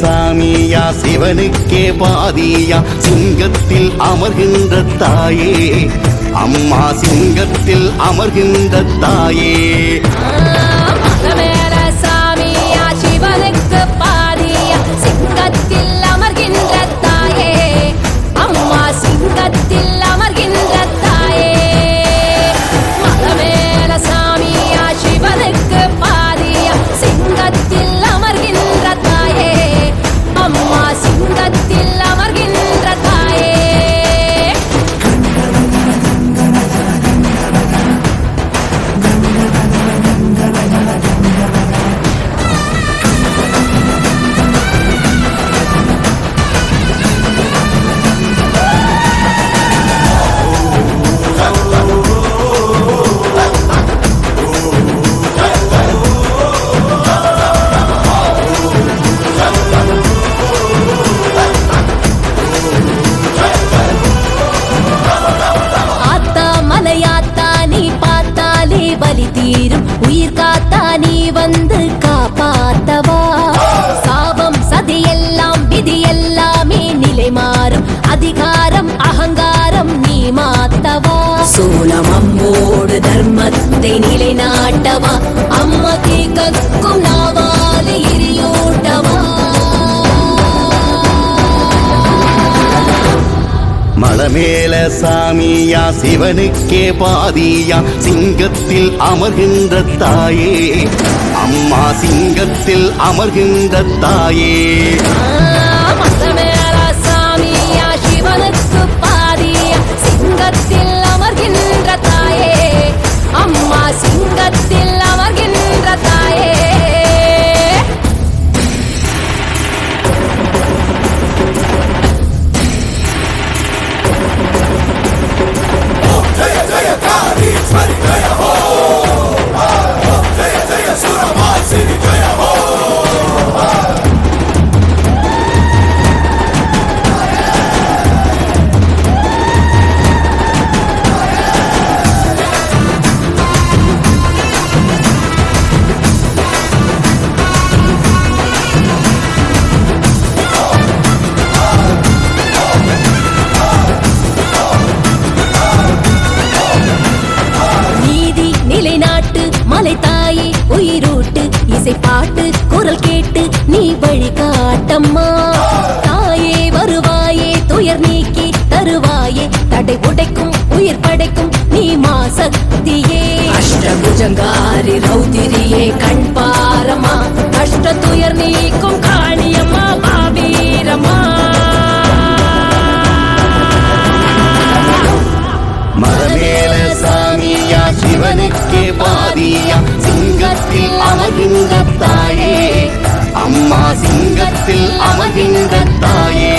சாமியா சிவனுக்கே பாதியா சிங்கத்தில் அமர்கின்ற தாயே. அம்மா சிங்கத்தில் அமர்கின்ற தாயே. நிலைநாட்டவா அம்மா கேட்கும் நாவாலே எரியூட்டவா மலமேல சாமியா சிவனுக்கே பாதியா சிங்கத்தில் அமர்கின்ற தாயே அம்மா சிங்கத்தில் அமர்கின்ற தாயே சிங்கத்தில் அமர்கின்ற தாயே. உயிர் படைக்கும் நீ மா சக்தியே. அஷ்டபுஜங்காரி ரௌதிரியே கண் பாரமா கஷ்ட துயர் நீக்கும் காளியம்மா மாவீரம்மா மரமேல சாமியா சிவனுக்கே பாதியா. சிங்கத்தில் அமர்கின்ற தாயே. அம்மா சிங்கத்தில் அமர்கின்ற தாயே.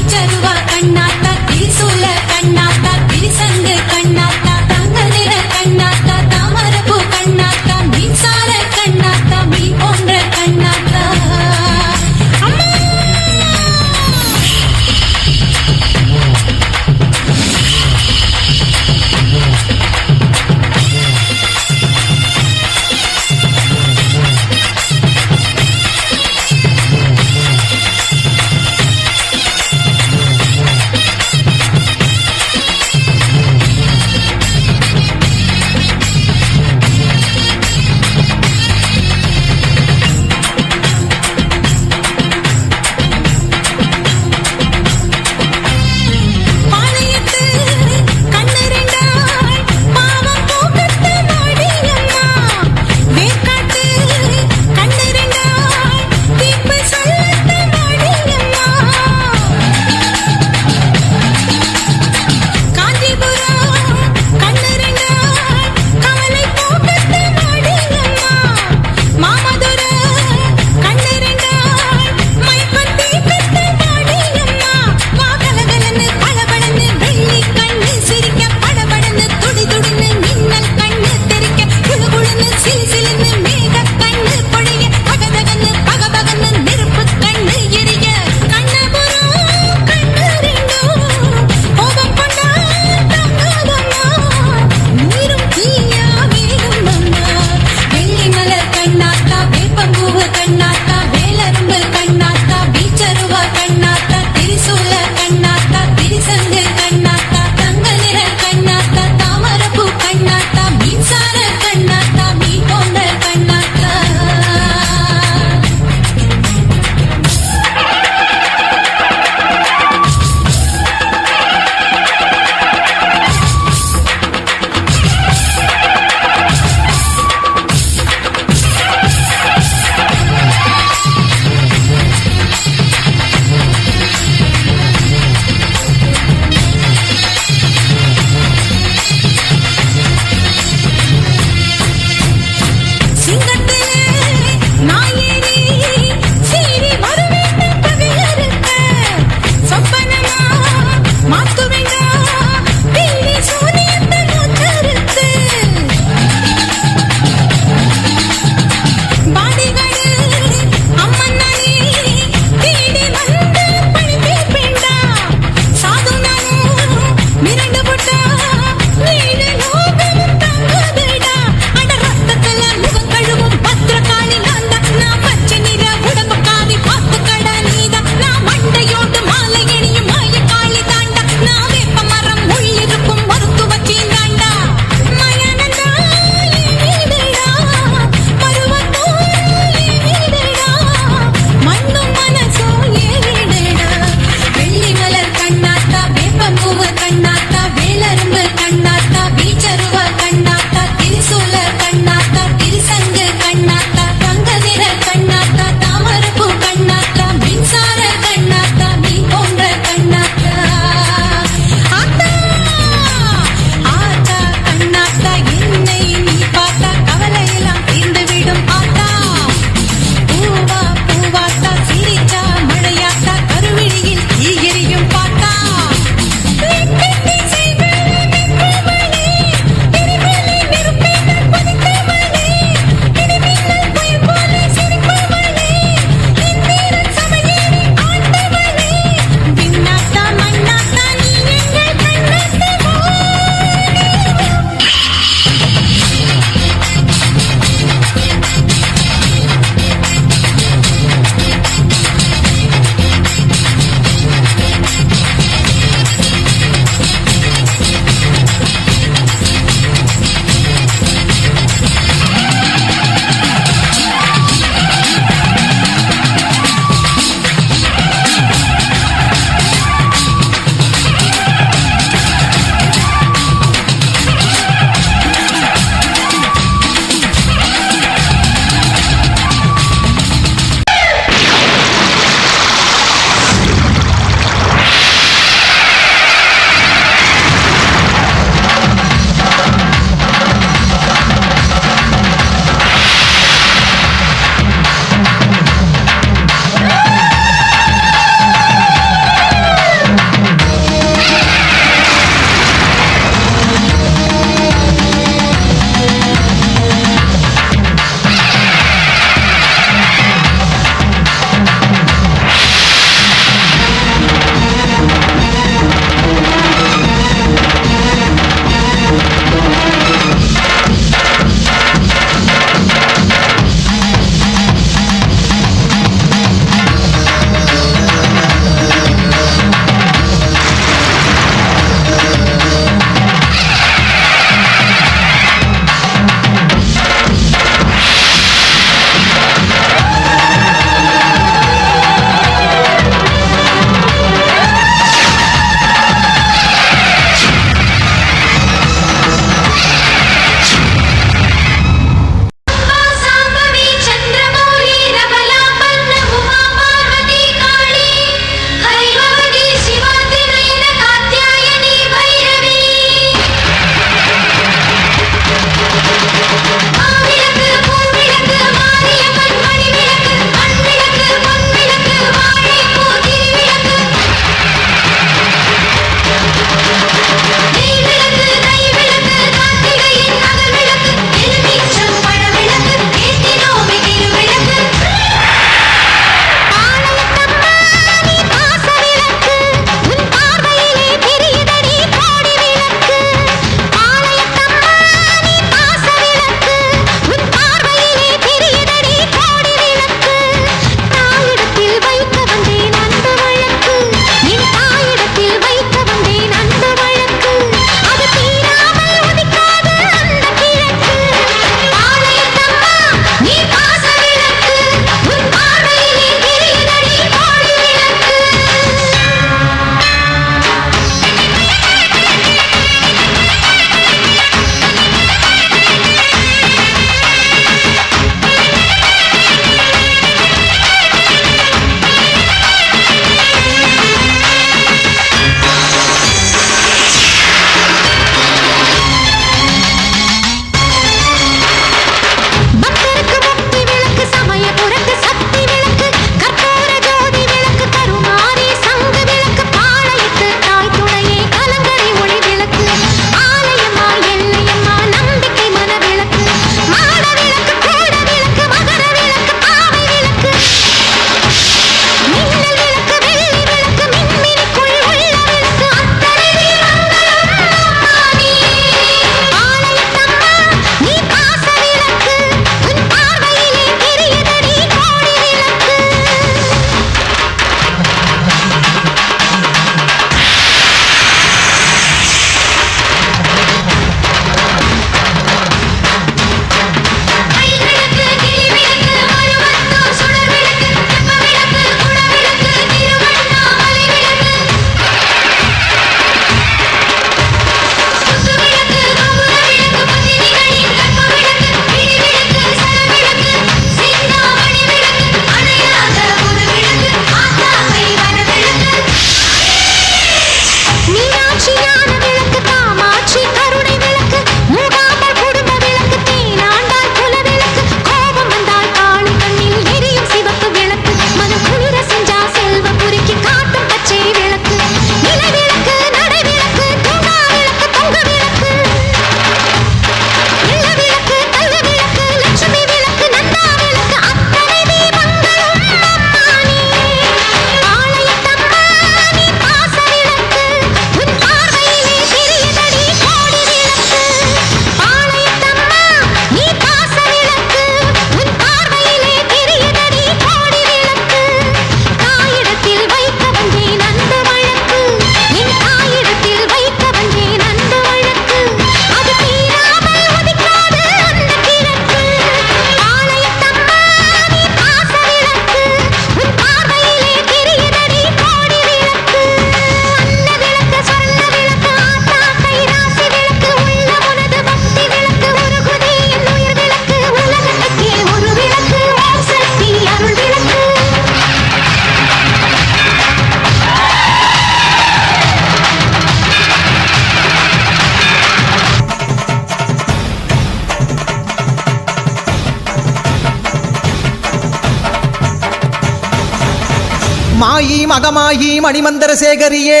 மகமாகி மகமாயி மணிமந்தர சேகரியே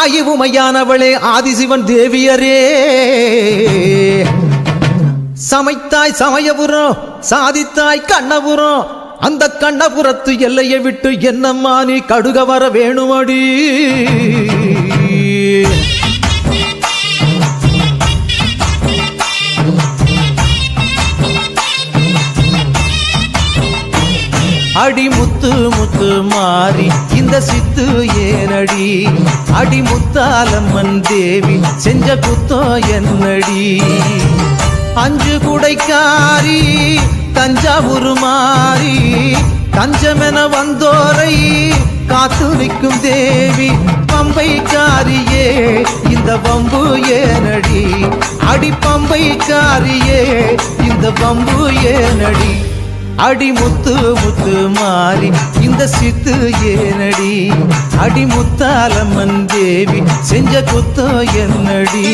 ஆயுவுமையானவளே ஆதிசிவன் தேவியரே. சமைத்தாய் சமயபுரம் சாதித்தாய் கண்ணபுரம் அந்த கண்ணபுரத்து எல்லையை விட்டு என்னம்மா நீ கடுக வர வேணுமடி? அடி முத்து முத்து மாறி இந்த சித்து ஏனடி? அடி முத்தாலம்மன் தேவி செஞ்ச குத்தோ என்னடி? அஞ்சு குடைக்காரி தஞ்சாவூர் மாறி தஞ்சமென வந்தோரை காத்து நிற்கும் தேவி பம்பைக்காரியே இந்த பம்பு ஏனடி? அடி பம்பைக்காரியே இந்த பம்பு ஏனடி? அடி முத்து முத்து மாறி இந்த சித்து ஏனடி? அடி முத்தாலம்மன் தேவி செஞ்ச குத்தோ என்னடி?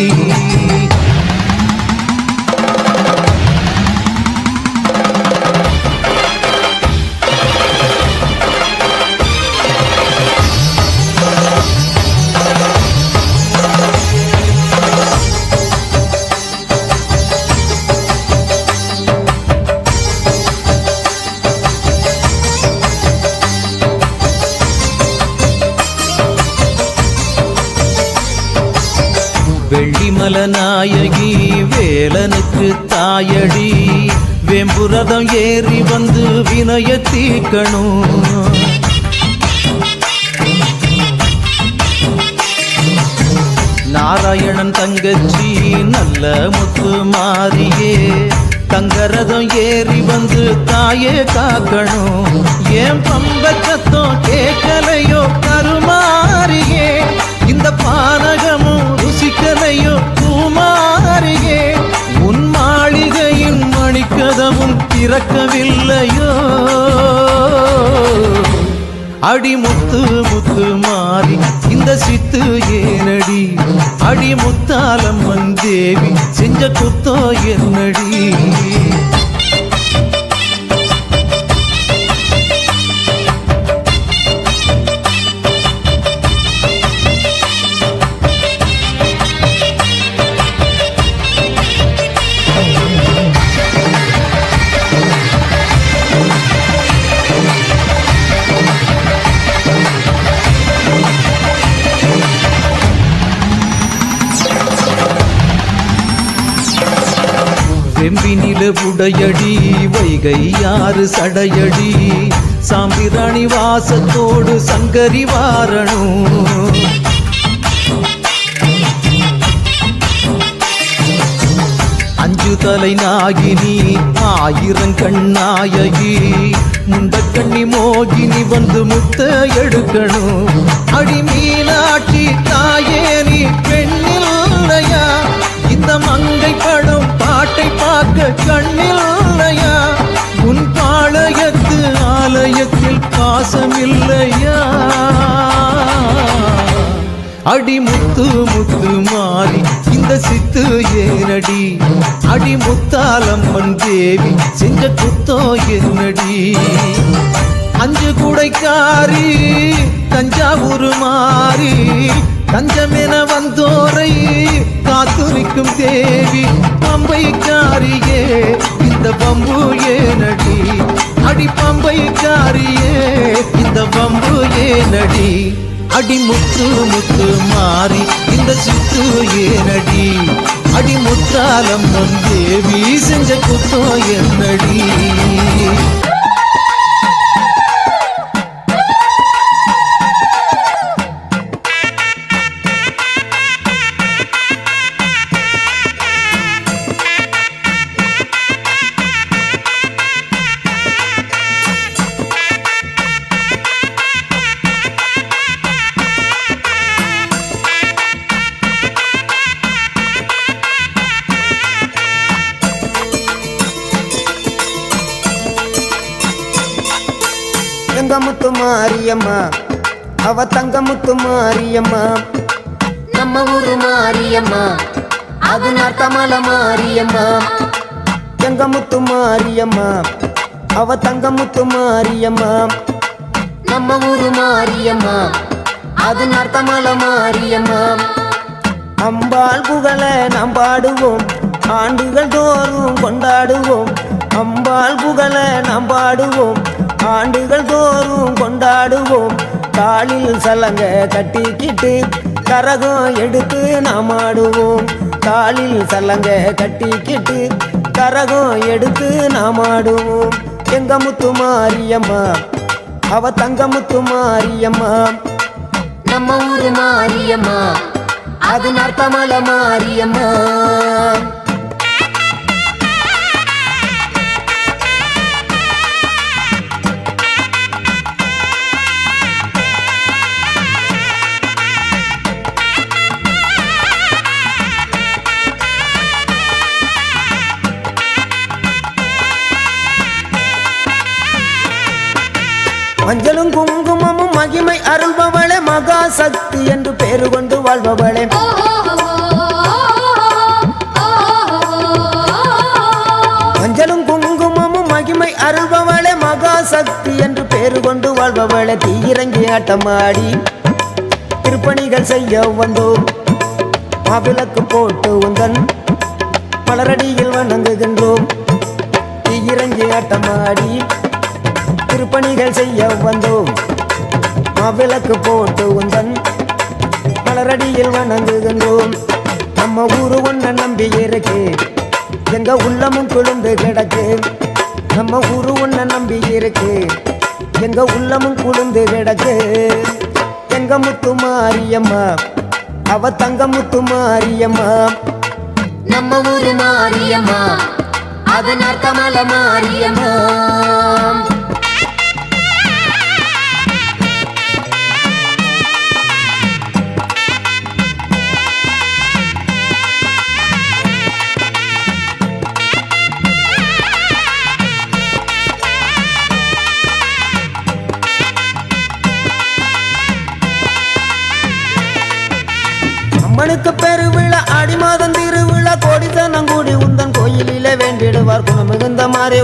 வெள்ளிமல நாயகி வேலனுக்கு தாயடி. வெம்புரதம் ஏறி வந்து வினய தீக்கணும். நாராயணன் தங்கச்சி நல்ல முத்து மாறியே. தங்கரதம் ஏறி வந்து தாயே காக்கணும். ஏன் பம்பச்சத்தம் கேட்கலையோ கருமாறியே. இந்த பானகமும் சிக்கலையோ குமாரியே உன் மாளிகையின் மணிக்கதவும் திறக்கவில்லையோ? அடிமுத்து முத்து மாறி இந்த சித்து ஏனடி? அடிமுத்தாலம்மன் தேவி செஞ்ச குத்தோ என்னடி? வெம்பினில உடையடி வைகை யாறு சடையடி. சாம்பிராணி வாசத்தோடு சங்கரி வாரணும் அஞ்சு தலை நாகினி ஆயிரம் கண்ணாயகி. முண்டக்கண்ணி மோகினி வந்து முத்த எடுக்கணும் அடி மீனாட்சி தாயே நீ பெண்ணில்லையா? இந்த மங்கை படம் பார்க்க கண்ணில்லையா உன் பாளையத்து ஆலயத்தில் பாசமில்லையா அடி முத்து முத்து மாறி இந்த சித்து ஏனடி? அடி முத்தாலம்மன் தேவி செஞ்ச குத்தோ என்னடி? அஞ்சு குடைக்காரி தஞ்சாவூர் மாறி தஞ்சமென வந்தோரை காத்து தேவி பம்பைக்காரியே இந்த பம்பு ஏனடி? அடி பம்பைக்காரியே இந்த பம்பு ஏனடி? அடி முத்து முத்து மாறி இந்த சித்து ஏனடி? அடி முத்தாலம் தேவி செஞ்ச குத்தோ என்னடி? மாரியம்மா. அவ தங்கமுத்து மாரியம்மா. நம்ம ஊரு மாரியம்மா. அது நாட்டமல மாரியம்மா. தங்கமுத்து மாரியம்மா. அவ தங்கமுத்து மாரியம்மா. நம்ம ஊரு மாரியம்மா. அது நர்த்தமல மாரியம்மா. அம்பாள் புகழ நாம் பாடுவோம். ஆண்டுகள் தோறும் கொண்டாடுவோம். அம்பாள் புகழ நாம் பாடுவோம். ஆண்டுகள் தோறும் கொண்டாடுவோம். காலில் சலங்க கட்டிக்கிட்டு கரகம் எடுத்து நாம் ஆடுவோம் காலில் சலங்க கட்டிக்கிட்டு கரகம் எடுத்து நாம் ஆடுவோம் எங்க முத்து மாரியம்மா அவ தங்க முத்து மாரியம்மா. நம்ம ஊரு மாரியம்மா அது நர்த்தமல மாரியம்மா. மஞ்சளும் குங்குமமும் மகிமை அருள்பவளே மகா சக்தி என்று பேரு கொண்டு வாழ்பவளே. மஞ்சளும் குங்குமமும் மகிமை அருள்பவளே மகா சக்தி என்று பேரு கொண்டு வாழ்பவளே. தீயிறங்கி ஆட்டமாடி திருப்பணிகள் செய்ய வந்தோம் மாவிளக்கு போட்டு உந்தன் மலரடியில் வணங்குகின்றோம். தீயிறங்கி ஆட்டமாடி திருப்பணிகள் செய்ய வந்தோம். மாவிளக்கு போட்டு உந்தன் மலரடியில் வணங்குகின்றோம். நம்ம ஊரு ஒன்ன நம்பி இருக்கு. எங்க உள்ளமும் குளிர்ந்து கிடக்கு. நம்ம ஊரு ஒன்ன நம்பி இருக்கு. எங்க உள்ளமும் குளிர்ந்து கிடக்கு. எங்க முத்து மாரியம்மா அவ தங்க முத்து மாரியம்மா. நம்ம ஊரு மாரியம்மா அதன் அர்த்தமல மாரியம்மா. அம்மனுக்கு பெருவிழா ஆடி மாதம் திருவிழா கோடி கூடி உந்தன் கோயிலிலே வேண்டிடுவார் குணமிகுந்த மாறி.